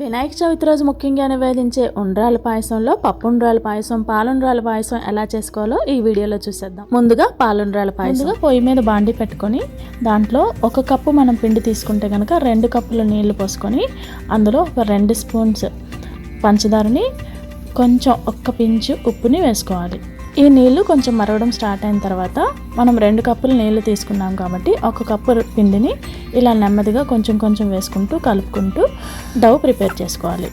వినాయక చవితి రోజు ముఖ్యంగా నివేదించే ఉండ్రాల పాయసంలో పప్పు ఉండ్రాల పాయసం పాలుండ్రాల పాయసం ఎలా చేసుకోవాలో ఈ వీడియోలో చూసేద్దాం. ముందుగా పాలుండ్రాల పాయసం. ముందుగా పొయ్యి మీద బాండి పెట్టుకొని దాంట్లో ఒక కప్పు మనం పిండి తీసుకుంటే కనుక రెండు కప్పుల నీళ్ళు పోసుకొని అందులో ఒక రెండు స్పూన్స్ పంచదారని కొంచెం ఒక్క పించు ఉప్పుని వేసుకోవాలి. ఈ నీళ్ళు కొంచెం మరగడం స్టార్ట్ అయిన తర్వాత మనం రెండు కప్పులు నీళ్ళు తీసుకున్నాం కాబట్టి ఒక కప్పు పిండిని ఇలా నెమ్మదిగా కొంచెం కొంచెం వేసుకుంటూ కలుపుకుంటూ డవ్ ప్రిపేర్ చేసుకోవాలి.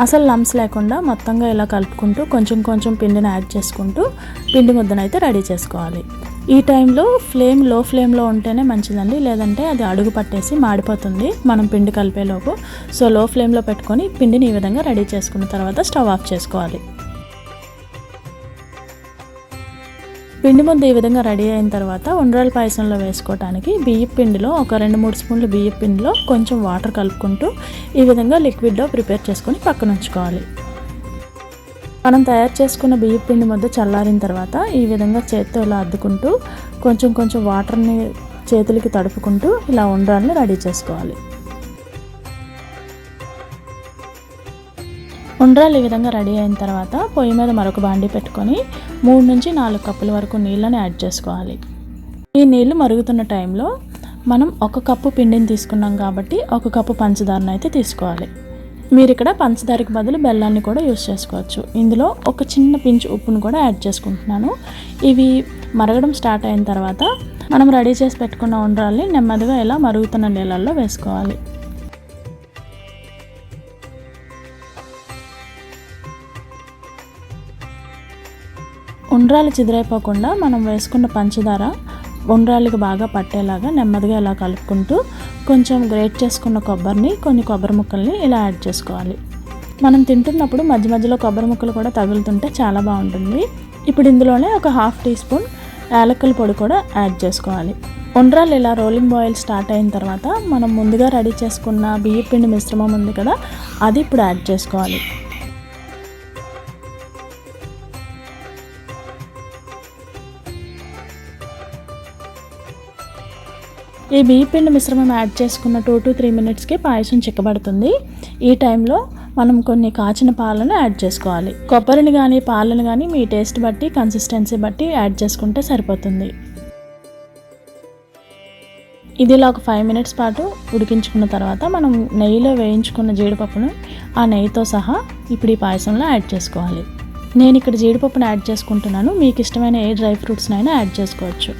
అసలు లంప్స్ లేకుండా మొత్తంగా ఇలా కలుపుకుంటూ కొంచెం కొంచెం పిండిని యాడ్ చేసుకుంటూ పిండి ముద్దనైతే రెడీ చేసుకోవాలి. ఈ టైంలో ఫ్లేమ్లో ఫ్లేమ్లో ఉంటేనే మంచిదండి లేదంటే అది అడుగు పట్టేసి మాడిపోతుంది మనం పిండి కలిపేలోపు సో లో ఫ్లేమ్లో పెట్టుకొని పిండిని ఈ విధంగా రెడీ చేసుకున్న తర్వాత స్టవ్ ఆఫ్ చేసుకోవాలి. పిండి ముద్ద ఈ విధంగా రెడీ అయిన తర్వాత ఉండ్రాల పాయసంలో వేసుకోవడానికి బియ్యం పిండిలో ఒక రెండు మూడు స్పూన్లు బియ్యం పిండిలో కొంచెం వాటర్ కలుపుకుంటూ ఈ విధంగా లిక్విడ్లో ప్రిపేర్ చేసుకొని పక్కన ఉంచుకోవాలి. మనం తయారు చేసుకున్న బియ్యం పిండి ముద్ద చల్లారిన తర్వాత ఈ విధంగా చేత్తో ఇలా అద్దుకుంటూ కొంచెం కొంచెం వాటర్ని చేతులకి తడుపుకుంటూ ఇలా ఉండ్రాలని రెడీ చేసుకోవాలి. ఉండ్రాలు ఈ విధంగా రెడీ అయిన తర్వాత పొయ్యి మీద మరొక బాండి పెట్టుకొని మూడు నుంచి నాలుగు కప్పుల వరకు నీళ్ళని యాడ్ చేసుకోవాలి. ఈ నీళ్ళు మరుగుతున్న టైంలో మనం ఒక కప్పు పిండిని తీసుకున్నాం కాబట్టి ఒక కప్పు పంచదారను అయితే తీసుకోవాలి. మీరు ఇక్కడ పంచదారకి బదులు బెల్లాన్ని కూడా యూస్ చేసుకోవచ్చు. ఇందులో ఒక చిన్న పించు ఉప్పును కూడా యాడ్ చేసుకుంటున్నాను. ఇవి మరగడం స్టార్ట్ అయిన తర్వాత మనం రెడీ చేసి పెట్టుకున్న ఉండ్రాల్ని నెమ్మదిగా ఇలా మరుగుతున్న నీళ్ళల్లో వేసుకోవాలి. ఉండ్రాలు చిదిరైపోకుండా మనం వేసుకున్న పంచదార ఉండ్రాలకి బాగా పట్టేలాగా నెమ్మదిగా ఇలా కలుపుకుంటూ కొంచెం గ్రేట్ చేసుకున్న కొబ్బరిని కొన్ని కొబ్బరి ముక్కల్ని ఇలా యాడ్ చేసుకోవాలి. మనం తింటున్నప్పుడు మధ్య మధ్యలో కొబ్బరి ముక్కలు కూడా తగులుతుంటే చాలా బాగుంటుంది. ఇప్పుడు ఇందులోనే ఒక హాఫ్ టీ స్పూన్ యాలక్కల పొడి కూడా యాడ్ చేసుకోవాలి. ఉండ్రాలు ఇలా రోలింగ్ బాయిల్ స్టార్ట్ అయిన తర్వాత మనం ముందుగా రెడీ చేసుకున్న బియ్య పిండి మిశ్రమం ఉంది కదా అది ఇప్పుడు యాడ్ చేసుకోవాలి. ఈ బియ్య పిండి మిశ్రమం యాడ్ చేసుకున్న టూ టు త్రీ మినిట్స్కి పాయసం చిక్కబడుతుంది. ఈ టైంలో మనం కొన్ని కాచిన పాలను యాడ్ చేసుకోవాలి. కొబ్బరిని కానీ పాలను కానీ మీ టేస్ట్ బట్టి కన్సిస్టెన్సీ బట్టి యాడ్ చేసుకుంటే సరిపోతుంది. ఇది ఇలా ఒక ఫైవ్ మినిట్స్ పాటు ఉడికించుకున్న తర్వాత మనం నెయ్యిలో వేయించుకున్న జీడిపప్పును ఆ నెయ్యితో సహా ఇప్పుడు ఈ పాయసంలో యాడ్ చేసుకోవాలి. నేను ఇక్కడ జీడిపప్పును యాడ్ చేసుకుంటున్నాను. మీకు ఇష్టమైన ఏ డ్రై ఫ్రూట్స్నైనా యాడ్ చేసుకోవచ్చు.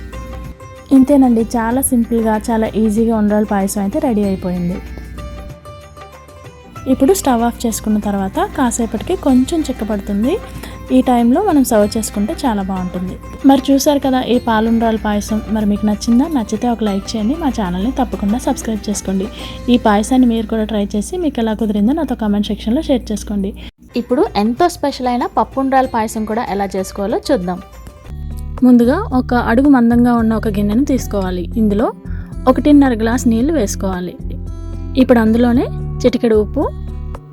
ఇంతేనండి చాలా సింపుల్గా చాలా ఈజీగా ఉండాలి పాయసం అయితే రెడీ అయిపోయింది. ఇప్పుడు స్టవ్ ఆఫ్ చేసుకున్న తర్వాత కాసేపటికి కొంచెం చిక్కపడుతుంది ఈ టైంలో మనం సర్వ్ చేసుకుంటే చాలా బాగుంటుంది. మరి చూసారు కదా ఈ పాలుండ్రాల పాయసం. మరి మీకు నచ్చిందా నచ్చితే ఒక లైక్ చేయండి. మా ఛానల్ని తప్పకుండా సబ్స్క్రైబ్ చేసుకోండి. ఈ పాయసాన్ని మీరు కూడా ట్రై చేసి మీకు ఎలా కుదిరిందో నాతో కామెంట్ సెక్షన్లో షేర్ చేసుకోండి. ఇప్పుడు ఎంతో స్పెషల్ అయిన పప్పుండ్రాల పాయసం కూడా ఎలా చేసుకోవాలో చూద్దాం. ముందుగా ఒక అడుగు మందంగా ఉన్న ఒక గిన్నెను తీసుకోవాలి. ఇందులో ఒకటిన్నర గ్లాస్ నీళ్ళు వేసుకోవాలి. ఇప్పుడు అందులోనే చిటికెడు ఉప్పు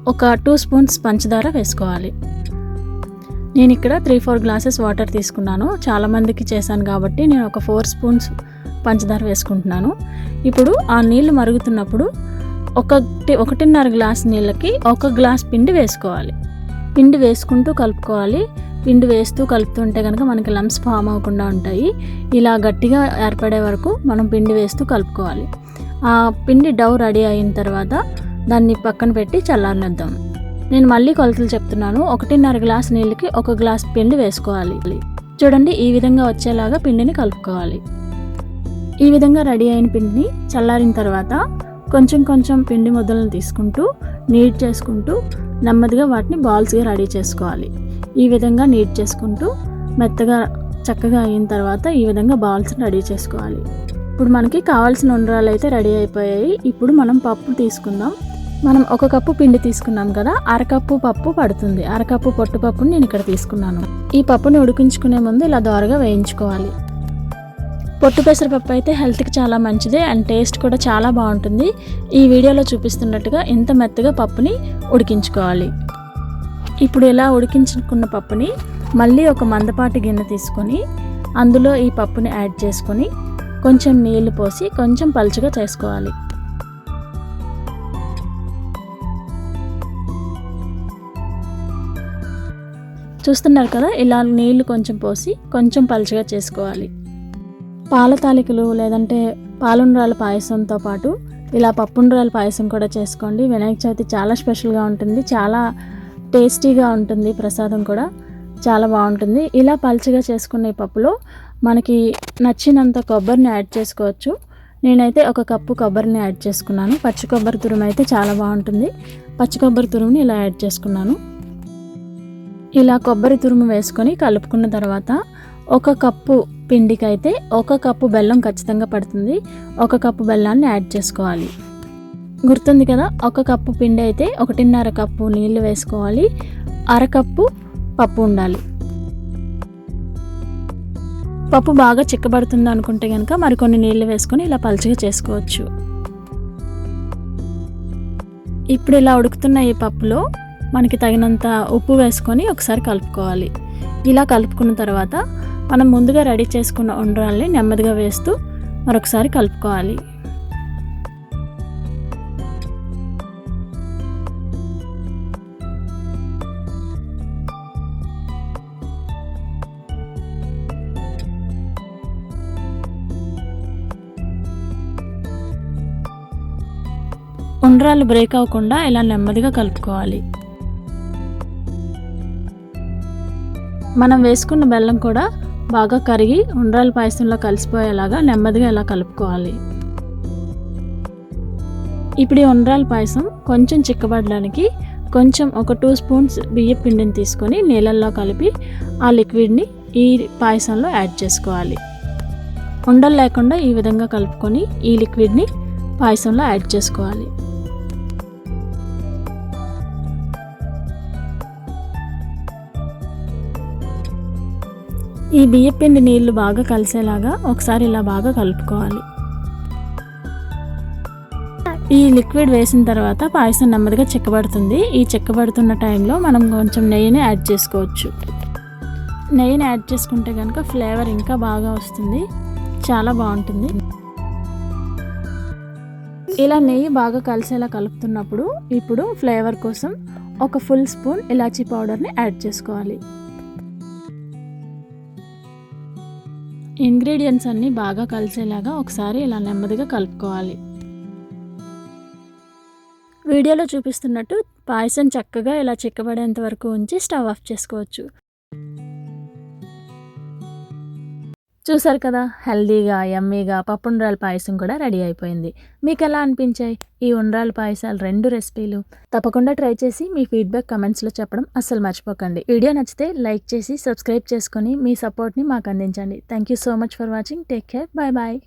ఒక టూ స్పూన్స్ పంచదార వేసుకోవాలి. నేను ఇక్కడ త్రీ ఫోర్ గ్లాసెస్ వాటర్ తీసుకున్నాను. చాలామందికి చేశాను కాబట్టి నేను ఒక ఫోర్ స్పూన్స్ పంచదార వేసుకుంటున్నాను. ఇప్పుడు ఆ నీళ్ళు మరుగుతున్నప్పుడు ఒకటి ఒకటిన్నర గ్లాస్ నీళ్ళకి ఒక గ్లాస్ పిండి వేసుకోవాలి. పిండి వేసుకుంటూ కలుపుకోవాలి. పిండి వేస్తూ కలుపుతుంటే కనుక మనకి లంప్స్ ఫామ్ అవ్వకుండా ఉంటాయి. ఇలా గట్టిగా ఏర్పడే వరకు మనం పిండి వేస్తూ కలుపుకోవాలి. ఆ పిండి డవ్ రెడీ అయిన తర్వాత దాన్ని పక్కన పెట్టి చల్లారనిద్దాం. నేను మళ్ళీ కొలతలు చెప్తున్నాను. ఒకటిన్నర గ్లాస్ నీళ్ళకి ఒక గ్లాస్ పిండి వేసుకోవాలి. చూడండి ఈ విధంగా వచ్చేలాగా పిండిని కలుపుకోవాలి. ఈ విధంగా రెడీ అయిన పిండిని చల్లారిన తర్వాత కొంచెం కొంచెం పిండి ముద్దలను తీసుకుంటూ నీట్ చేసుకుంటూ నెమ్మదిగా వాటిని బాల్స్గా రెడీ చేసుకోవాలి. ఈ విధంగా నీట్ చేసుకుంటూ మెత్తగా చక్కగా అయిన తర్వాత ఈ విధంగా బాల్స్ రెడీ చేసుకోవాలి. ఇప్పుడు మనకి కావాల్సిన ఉండ్రాలు అయితే రెడీ అయిపోయాయి. ఇప్పుడు మనం పప్పు తీసుకుందాం. మనం ఒక కప్పు పిండి తీసుకున్నాం కదా అరకప్పు పప్పు పడుతుంది. అరకప్పు పొట్టుపప్పుని నేను ఇక్కడ తీసుకున్నాను. ఈ పప్పుని ఉడికించుకునే ముందు ఇలా దోరగా వేయించుకోవాలి. పొట్టు పెసరపప్పు అయితే హెల్త్కి చాలా మంచిది అండ్ టేస్ట్ కూడా చాలా బాగుంటుంది. ఈ వీడియోలో చూపిస్తున్నట్టుగా ఇంత మెత్తగా పప్పుని ఉడికించుకోవాలి. ఇప్పుడు ఇలా ఉడికించుకున్న పప్పుని మళ్ళీ ఒక మందపాటి గిన్నె తీసుకొని అందులో ఈ పప్పుని యాడ్ చేసుకొని కొంచెం నీళ్ళు పోసి కొంచెం పలుచగా చేసుకోవాలి. చూస్తున్నారు కదా? ఇలా నీళ్ళు కొంచెం పోసి కొంచెం పలుచగా చేసుకోవాలి. పాల తాలికలు లేదంటే పాలుండ్రాల పాయసంతో పాటు ఇలా పప్పుండ్రాల పాయసం కూడా చేసుకోండి. వినాయక చవితి చాలా స్పెషల్గా ఉంటుంది. చాలా టేస్టీగా ఉంటుంది ప్రసాదం కూడా చాలా బాగుంటుంది. ఇలా పల్చగా చేసుకునే పప్పులో మనకి నచ్చినంత కొబ్బరిని యాడ్ చేసుకోవచ్చు. నేనైతే ఒక కప్పు కొబ్బరిని యాడ్ చేసుకున్నాను. పచ్చి కొబ్బరి తురుము అయితే చాలా బాగుంటుంది. పచ్చి కొబ్బరి తురుముని ఇలా యాడ్ చేసుకున్నాను. ఇలా కొబ్బరి తురుము వేసుకొని కలుపుకున్న తర్వాత ఒక కప్పు పిండికి అయితే ఒక కప్పు బెల్లం ఖచ్చితంగా పడుతుంది. ఒక కప్పు బెల్లాన్ని యాడ్ చేసుకోవాలి. గుర్తుంది కదా? ఒక కప్పు పిండి అయితే ఒకటిన్నర కప్పు నీళ్ళు వేసుకోవాలి. అరకప్పు పప్పు ఉండాలి. పప్పు బాగా చిక్కబడుతుంది అనుకుంటే కనుక మరికొన్ని నీళ్ళు వేసుకొని ఇలా పలుచగా చేసుకోవచ్చు. ఇప్పుడు ఇలా ఉడుకుతున్న ఈ పప్పులో మనకి తగినంత ఉప్పు వేసుకొని ఒకసారి కలుపుకోవాలి. ఇలా కలుపుకున్న తర్వాత మనం ముందుగా రెడీ చేసుకున్న ఉండ్రాల్ని నెమ్మదిగా వేస్తూ మరొకసారి కలుపుకోవాలి. ఉండ్రాలు బ్రేక్ అవ్వకుండా ఇలా నెమ్మదిగా కలుపుకోవాలి. మనం వేసుకున్న బెల్లం కూడా బాగా కరిగి ఉండ్రాల పాయసంలో కలిసిపోయేలాగా నెమ్మదిగా ఇలా కలుపుకోవాలి. ఇప్పుడు ఈ ఉండ్రాల పాయసం కొంచెం చిక్కబడడానికి కొంచెం ఒక టూ స్పూన్స్ బియ్య పిండిని తీసుకొని నీళ్ళల్లో కలిపి ఆ లిక్విడ్ని ఈ పాయసంలో యాడ్ చేసుకోవాలి. ఉండలు లేకుండా ఈ విధంగా కలుపుకొని ఈ లిక్విడ్ని పాయసంలో యాడ్ చేసుకోవాలి. ఈ బియ్యపిండి నీళ్ళు బాగా కలిసేలాగా ఒకసారి ఇలా బాగా కలుపుకోవాలి. ఈ లిక్విడ్ వేసిన తర్వాత పాయసం నెమ్మదిగా చిక్కబడుతుంది. ఈ చిక్కబడుతున్న టైంలో మనం కొంచెం నెయ్యిని యాడ్ చేసుకోవచ్చు. నెయ్యిని యాడ్ చేసుకుంటే కనుక ఫ్లేవర్ ఇంకా బాగా వస్తుంది. చాలా బాగుంటుంది. ఇలా నెయ్యి బాగా కలిసేలా కలుపుతున్నప్పుడు ఇప్పుడు ఫ్లేవర్ కోసం ఒక ఫుల్ స్పూన్ ఇలాచీ పౌడర్ని యాడ్ చేసుకోవాలి. ఇంగ్రీడియంట్స్ అన్నీ బాగా కలిసేలాగా ఒకసారి ఇలా నెమ్మదిగా కలుపుకోవాలి. వీడియోలో చూపిస్తున్నట్టు పాయసం చక్కగా ఇలా చిక్కబడేంత వరకు ఉంచి స్టవ్ ఆఫ్ చేసుకోవచ్చు. చూసారు కదా హెల్దీగా యమ్మీగా పప్పు ఉండ్రాల పాయసం కూడా రెడీ అయిపోయింది. మీకు ఎలా అనిపించాయి ఈ ఉండ్రాల పాయసాలు రెండు రెసిపీలు? తప్పకుండా ట్రై చేసి మీ ఫీడ్బ్యాక్ కమెంట్స్లో చెప్పడం అస్సలు మర్చిపోకండి. వీడియో నచ్చితే లైక్ చేసి సబ్స్క్రైబ్ చేసుకొని మీ సపోర్ట్ని మాకు అందించండి. Thank you so much for watching. Take care. Bye bye.